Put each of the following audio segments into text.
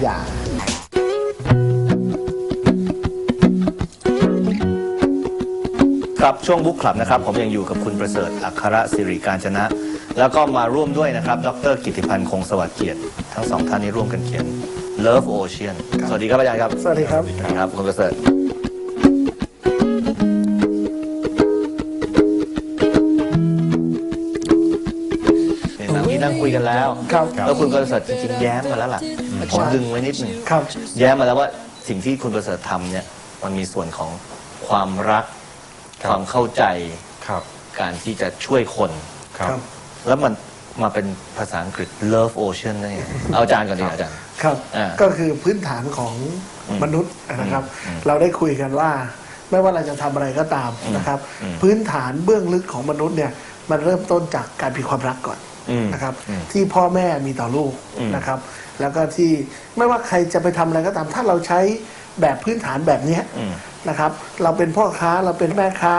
อย่างครับช่วงบุ๊กคลับนะครับ ผมยังอยู่กับคุณประเสริฐอัครศิริการจนะ แล้วก็มาร่วมด้วยนะครับ ดรกิติพันธ์คงสวัสดิ์เกียรติ ทั้งสองท่านนี้ร่วมกันเขียน Love Ocean สวัสดีครับอาจารย์ครับ สวัสดีครับสวัสดีครับ คุณประเสริฐ เห็นนะมีนั่งคุยกันแล้ว ครับ แล้วคุณประเสริฐจริงๆแย้มมาแล้วล่ะ ผมดึงไว้นิดหนึ่งครับ แย้มมาแล้วว่าสิ่งที่คุณประเสริฐทำเนี่ยมันมีส่วนของความรักความเข้าใจครับการที่จะช่วยคนครับครับ แล้วมันมาเป็นภาษาอังกฤษ love ocean ได้ไงเอาอาจารย์ก่อนดีกว่าอาจารย์ ครับ อ่าก็คือพื้นฐานของอืมมนุษย์นะครับ อืมเราได้คุยกันว่า ไม่ว่าเราจะทำอะไรก็ตามนะครับ อืมพื้นฐานเบื้องลึกของมนุษย์เนี่ยมันเริ่มต้นจากการมีความรักก่อนอืมนะครับ อืมที่พ่อแม่มีต่อลูกอืมนะครับแล้วก็ที่ไม่ว่าใครจะไปทำอะไรก็ตาม ถ้าเราใช้แบบพื้นฐานแบบเนี้ยอืมนะครับ เราเป็นพ่อค้าเราเป็นแม่ค้า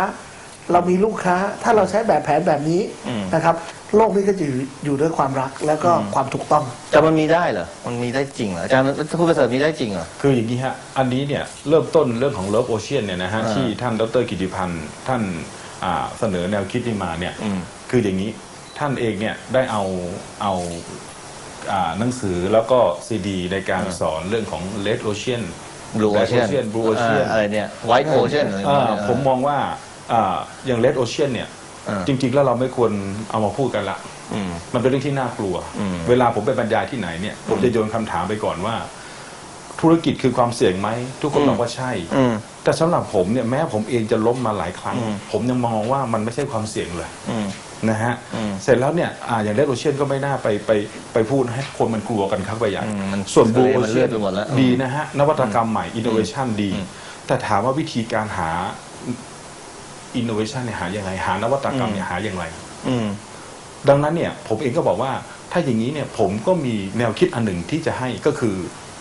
เรามีลูกค้า ถ้าเราใช้แบบแผนแบบนี้อืมนะครับโลกนี้ก็จะอยู่อยู่ด้วยความรักแล้วก็ความถูกต้อง แต่มันมีได้เหรอ มันมีได้จริงเหรออาจารย์คุณประเสริฐมีได้จริงเหรอ คืออย่างนี้ฮะ อันนี้เนี่ยเริ่มต้นเรื่องของ Love Ocean เนี่ยนะฮะอ่าที่ท่านดรกิติพันธ์ท่านอ่าเสนอแนวคิดนี้มาเนี่ยอืมคืออย่างนี้ท่านเองเนี่ยได้เอาเอาอ่า หนังสือแล้วก็ซีดี ในการสอนเรื่องของ Red Ocean blue Red ocean Ocean Blue Ocean าอะไรเนี่ย white ocean อะไรอ่าเนี่ยผมมองว่าอ่าอย่าง Red Ocean เนี่ยอ่าจริงๆ แล้วเราไม่ควรเอามาพูดกันละอืมมันเป็นเรื่องที่น่ากลัวอืมเวลาผมไปบรรยายที่ไหนเนี่ยผมจะโยนคำถามไปก่อนว่า ธุรกิจคือความเสี่ยงไหม ทุกคนบอกว่าใช่อืมแต่สำหรับผมเนี่ยแม้ผมเองจะล้มมาหลายครั้งอืมผมยังมองว่ามันไม่ใช่ความเสี่ยงเลยอืม นะฮะอืมเสร็จแล้วเนี่ยอ่าอย่างเลดโอเชียนก็ไม่น่าไปไปไปพูดให้คนมันกลัวกันครับไปใหญ่อืมมันส่วนบูทะเลโอมันเชีเลืยอดไปหมดแล้วดีนะฮะนวัตกรรมใหม่อินโนเวชันดีอืมแต่ถามว่าวิธีการหาอินโนเวชันเนี่ยหายังไงหานวัตกรรมเนี่ยหาอย่างไรอืมดังนั้นเนี่ย ผมเองก็บอกว่าถ้าอย่างนี้เนี่ยผมก็มีแนวคิดอันหนึ่งที่จะให้ก็คือ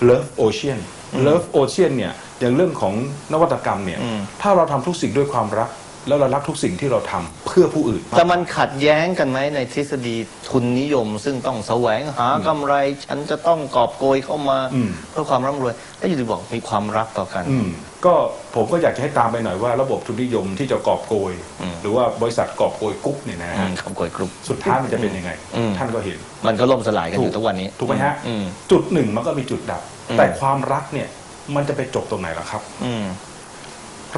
Love Ocean Love Ocean เนี่ยอย่างเรื่องของนวัตกรรมเนี่ยอืมถ้าเราทำทุกสิ่งด้วยความรัก แล้วเรารักทุกสิ่งที่เราทำเพื่อผู้อื่นแต่มันขัดแย้งกันไหมในทฤษฎีทุนนิยม ซึ่งต้องแสวงหากำไร ฉันจะต้องกอบโกยเข้ามาอืม เพื่อความร่ำรวย แล้วอยู่ดีบอกมีความรักต่อกัน อืมก็ผมก็อยากจะให้ตามไปหน่อยว่าระบบทุนนิยมที่จะกอบโกย อืม หรือว่าบริษัทกอบโกยกุ๊กเนี่ยนะอืฮะมกอบโกยกรุ๊ป สุดท้ายมันจะเป็นยังไง อืม ท่านก็เห็น มันก็ล่มสลายกันอยู่ทุกวันนี้ถูกไหมฮะ อืม จุดหนึ่งมันก็มีจุดดับ อืม แต่ความรักเนี่ยมันจะไปจบตรงไหนล่ะครับ อืม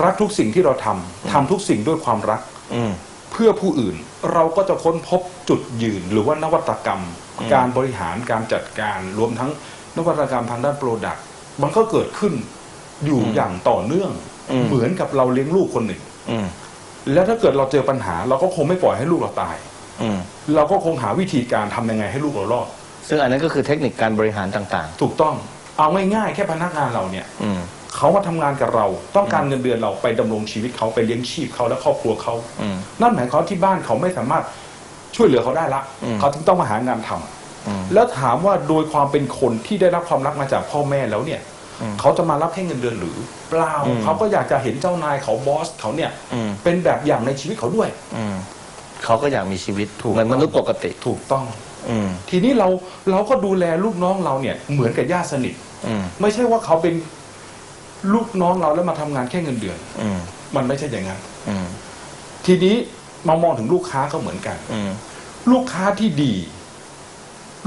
รักทุกสิ่งที่เราทำทำทุกสิ่งด้วยความรัก อืม เพื่อผู้อื่นเราก็จะค้นพบจุดยืนหรือว่านวัตกรรมอืมการบริหารการจัดการรวมทั้งนวัตกรรมทางด้านโปรดักต์มันก็เกิดขึ้นอยู่อย่างต่อเนื่องเหมือนกับเราเลี้ยงลูกคนหนึ่ง อืม แล้วถ้าเกิดเราเจอปัญหา เราก็คงไม่ปล่อยให้ลูกเราตาย อืม เราก็คงหาวิธีการทำยังไงให้ลูกเรารอดซึ่งอันนั้นก็คือเทคนิคการบริหารต่าง ถูกต้องเอาง่ายๆ แค่พนักงานเราเนี่ย ๆ อืม เขามาทำงานกับเรา ต้องการเงินเดือนเราไปดำรงชีวิตเขาไปเลี้ยงชีพเขาและครอบครัวเขา อืม นั่นหมายความว่าที่บ้านเขาไม่สามารถช่วยเหลือเขาได้ละ อืม เขาถึงต้องมาหางานทำอืม แล้วถามว่าโดยความเป็นคนที่ได้รับความรักมาจากพ่อแม่แล้วเนี่ย อืมเขาจะมารับแค่เงินเดือนหรือเปล่าอืม เขาก็อยากจะเห็นเจ้านายเขาบอสเขาเนี่ย อืมเป็นแบบอย่างในชีวิตเขาด้วย อืมเขาก็อยากมีชีวิตถูก เหมือนมนุษย์ปกติ ถูกต้อง อืมทีนี้เราเราก็ดูแลลูกน้องเราเนี่ยเหมือนกับญาติสนิท อืม ไม่ใช่ว่าเขาเป็น ลูกน้องเราแล้วมาทำงานแค่เงินเดือน อืมมันไม่ใช่อย่างนั้น อืมทีนี้มามองถึงลูกค้าก็เหมือนกัน อืมลูกค้าที่ดี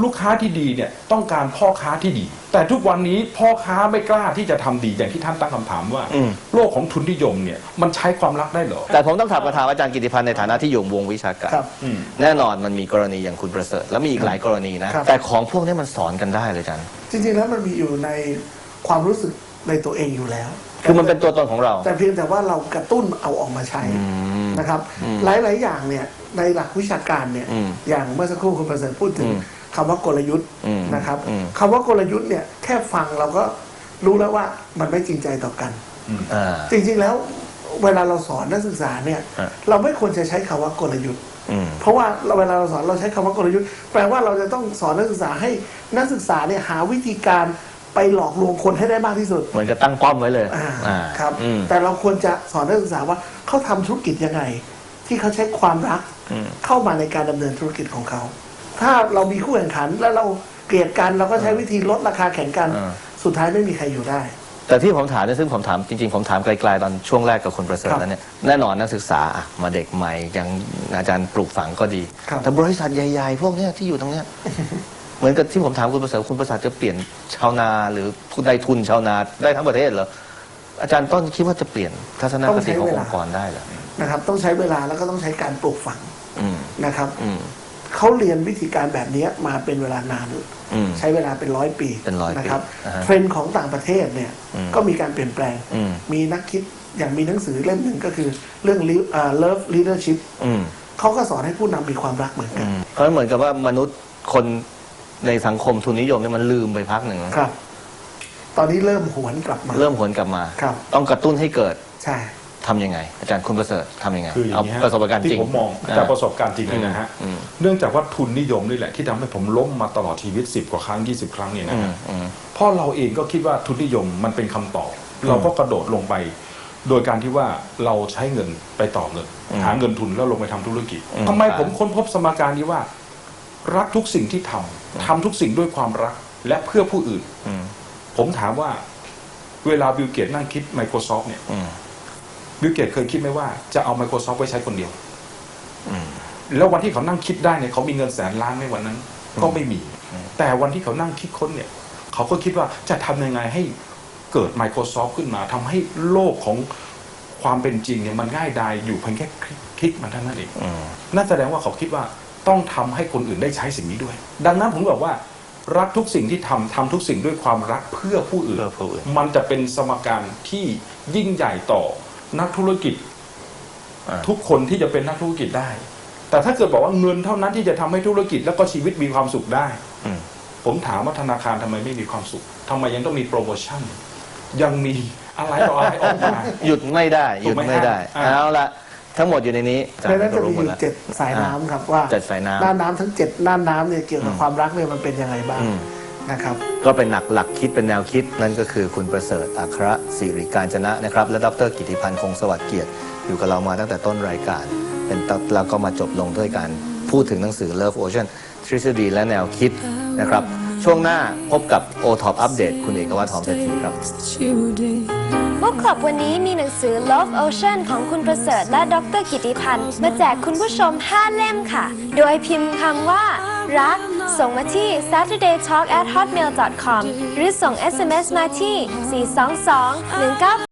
ลูกค้าที่ดีเนี่ย ต้องการพ่อค้าที่ดี แต่ทุกวันนี้พ่อค้าไม่กล้าที่จะทำดีอย่างที่ท่านตั้งคำถามว่า อืม โลกของทุนนิยมเนี่ย มันใช้ความรักได้เหรอ แต่ผมต้องถามประธานอาจารย์กิติพันธ์ในฐานะที่อยู่วงวิชาการ ครับ อืม แน่นอนมันมีกรณีอย่างคุณประเสริฐ แล้วมีอีกหลายกรณีนะ ครับ แต่ของพวกนี้มันสอนกันได้เลยอาจารย์ จริงๆแล้วมันมีอยู่ในความรู้สึก ในตัวเองอยู่แล้ว คือมันเป็นตัวตนของเรา แต่เพียงแต่ว่าเรากระตุ้นเอาออกมาใช้อืมนะครับอืมหลาย ๆ อย่างเนี่ยในหลักวิชาการเนี่ยอืมอย่างเมื่อสักครู่คุณประเสริฐพูดถึงอืมคำว่ากลยุทธ์อืมนะครับอืมคำว่ากลยุทธ์เนี่ยแค่ฟังเราก็รู้แล้วว่ามันไม่จริงใจต่อกันอ่าจริง ๆ แล้วเวลาเราสอนนักศึกษาเนี่ยอะเราไม่ควรจะใช้คำว่ากลยุทธ์อืมเพราะว่าเราเวลาเราสอนเราใช้คำว่ากลยุทธ์แปลว่าเราจะต้องสอนนักศึกษาให้นักศึกษาเนี่ยหาวิธีการ ไปหลอกลวงคนให้ได้มากที่สุดเหมือนกับตั้งป้อมไว้เลยอ่าอ่าครับ อืม แต่เราควรจะสอนนักศึกษาว่าเขาทำธุรกิจยังไง ที่เขาใช้ความรักอืม เข้ามาในการดำเนินธุรกิจของเขา ถ้าเรามีคู่แข่งขันแล้วเราเกลียดกันเราก็ใช้วิธีลดราคาแข่งกัน อ่า สุดท้ายไม่มีใครอยู่ได้ แต่ที่ผมถามเนี่ยซึ่งผมถามจริงๆ ผมถามไกลๆตอนช่วงแรกกับคุณประเสริฐครับแล้วเนี่ยแน่นอนนักศึกษาอะมาเด็กใหม่อย่างอาจารย์ปลูกฝังก็ดี ครับ แต่บริษัทใหญ่ๆ พวกเนี้ยที่อยู่ตรงเนี้ย เหมือนกับที่ผมถามคุณประเสริฐคุณประเสริฐจะเปลี่ยนชาวนาหรือผู้ได้ทุนชาวนาได้ทั้งประเทศเหรออาจารย์ต้นคิดว่าจะเปลี่ยนทัศนคติขององค์กรได้เหรอนะครับ ต้องใช้เวลาแล้วก็ต้องใช้การปลูกฝังอืมนะครับอืมเขาเรียนวิธีการแบบนี้มาเป็นเวลานานอืมใช้เวลาเป็นร้อยปีเป็นร้อยปีนะครับอ่าฮะเทรนด์ของต่างประเทศเนี่ยอืมก็มีการเปลี่ยนแปลงอืมมีนักคิดอย่างมีหนังสือเล่มหนึ่งก็คือเรื่อง Live- อ่า love leadership อืมเขาก็สอนให้ผู้นำมีความรักเหมือนกันเพราะเหมือนกับว่ามนุษย์คน ในสังคมทุนนิยมเนี่ยมันลืมไปพักหนึ่งครับ ตอนนี้เริ่มหวนกลับมา เริ่มหวนกลับมา ครับ ต้องกระตุ้นให้เกิดใช่ ทำยังไง อาจารย์คุณประเสริฐทำยังไงคืออย่าเอางนี้ฮะประสบการณ์จริที่งผมมองจากประสบการณ์จริงเลยนะฮะอืมเนื่องจากว่าทุนนิยมนี่แหละที่ทำให้ผมล้มมาตลอดชีวิต 10 กว่าครั้ง 20 ครั้งเนี่ยนะอืมฮะอืม เพราะเราเองก็คิดว่าทุนนิยมมันเป็นคำตอบ เราก็กระโดดลงไป โดยการที่ว่าเราใช้เงินไปต่อเงินอืมหาเงินทุนแล้วลงไปทำธุรกิจอืม ทำไมครับผมค้นพบสมการนี้ว่า รักทุกสิ่งที่ทำทำทุกสิ่งด้วยความรักและเพื่อผู้อื่นอืมผมถามว่า เวลาบิลเกตนั่งคิด Microsoft เนี่ยอืมบิลเกตเคยคิดไหมว่าจะเอา Microsoft ไว้ใช้คนเดียวอืมแล้ววันที่เขานั่งคิดได้เนี่ยเขามีเงินแสนล้านไหมวันนั้น ก็ไม่มี แต่วันที่เขานั่งคิดค้นเนี่ย เขาก็คิดว่าจะทำยังไงให้เกิด Microsoft ขึ้นมาทำให้โลกของความเป็นจริงเนี่ยมันง่ายดายอยู่เพียงแค่คลิกมันเท่านั้นเองอืมนั่นแสดงว่าเขาคิดว่า ต้องทำให้คนอื่นได้ใช้สิ่งนี้ด้วย ดังนั้นผมบอกว่า รักทุกสิ่งที่ทำทำทุกสิ่งด้วยความรักเพื่อผู้อื่นเพื่อผู้อื่น มันจะเป็นสมการที่ยิ่งใหญ่ต่อนักธุรกิจอ่าทุกคนที่จะเป็นนักธุรกิจได้ แต่ถ้าเกิดบอกว่าเงินเท่านั้นที่จะทำให้ธุรกิจแล้วก็ชีวิตมีความสุขได้อืมผมถามว่าธนาคารทำไมไม่มีความสุขทำไมยังต้องมีโปรโมชั่น ยังมีอะไรต่ออะไรออกมาหยุดไม่ได้หยุดถูกไหมไม่ได้ฮะอ่าเอาละ ทั้งหมดอยู่ในนี้ดังนั้นจะรู้มีหมอดยู่แล้ว เจ็ดสายน้ำครับว่าเจ็ดสายน้ำด้านน้ำทั้งเจ็ดด้านน้ำเนี่ยเกี่ยวกับความรักเนี่ยมันเป็นยังไงบ้างอืมนะครับ ก็เป็นหลักหลักคิดเป็นแนวคิด นั่นก็คือคุณประเสริฐอัครศิริการจนะนะครับ และดรกิติพันธ์คงสวัสดิ์เกียรติ อยู่กับเรามาตั้งแต่ต้นรายการ เป็นตแล้วก็มาจบลงด้วยการพูดถึงหนังสือ Love Ocean ทฤษฎีและแนวคิดนะครับ ช่วงหน้าพบกับโอท็อปอัปเดตคุณเอกวัฒน์หอมเศรษฐีครับ บุ๊กคลับวันนี้มีหนังสือ Love Ocean ของคุณประเสริฐและดรกิติพันธ์มาแจกคุณผู้ชม 5 เล่มค่ะ โดยพิมพ์คำว่า รัก ส่งมาที่ saturdaytalk at hotmail com หรือส่ง SMS มาที่ 422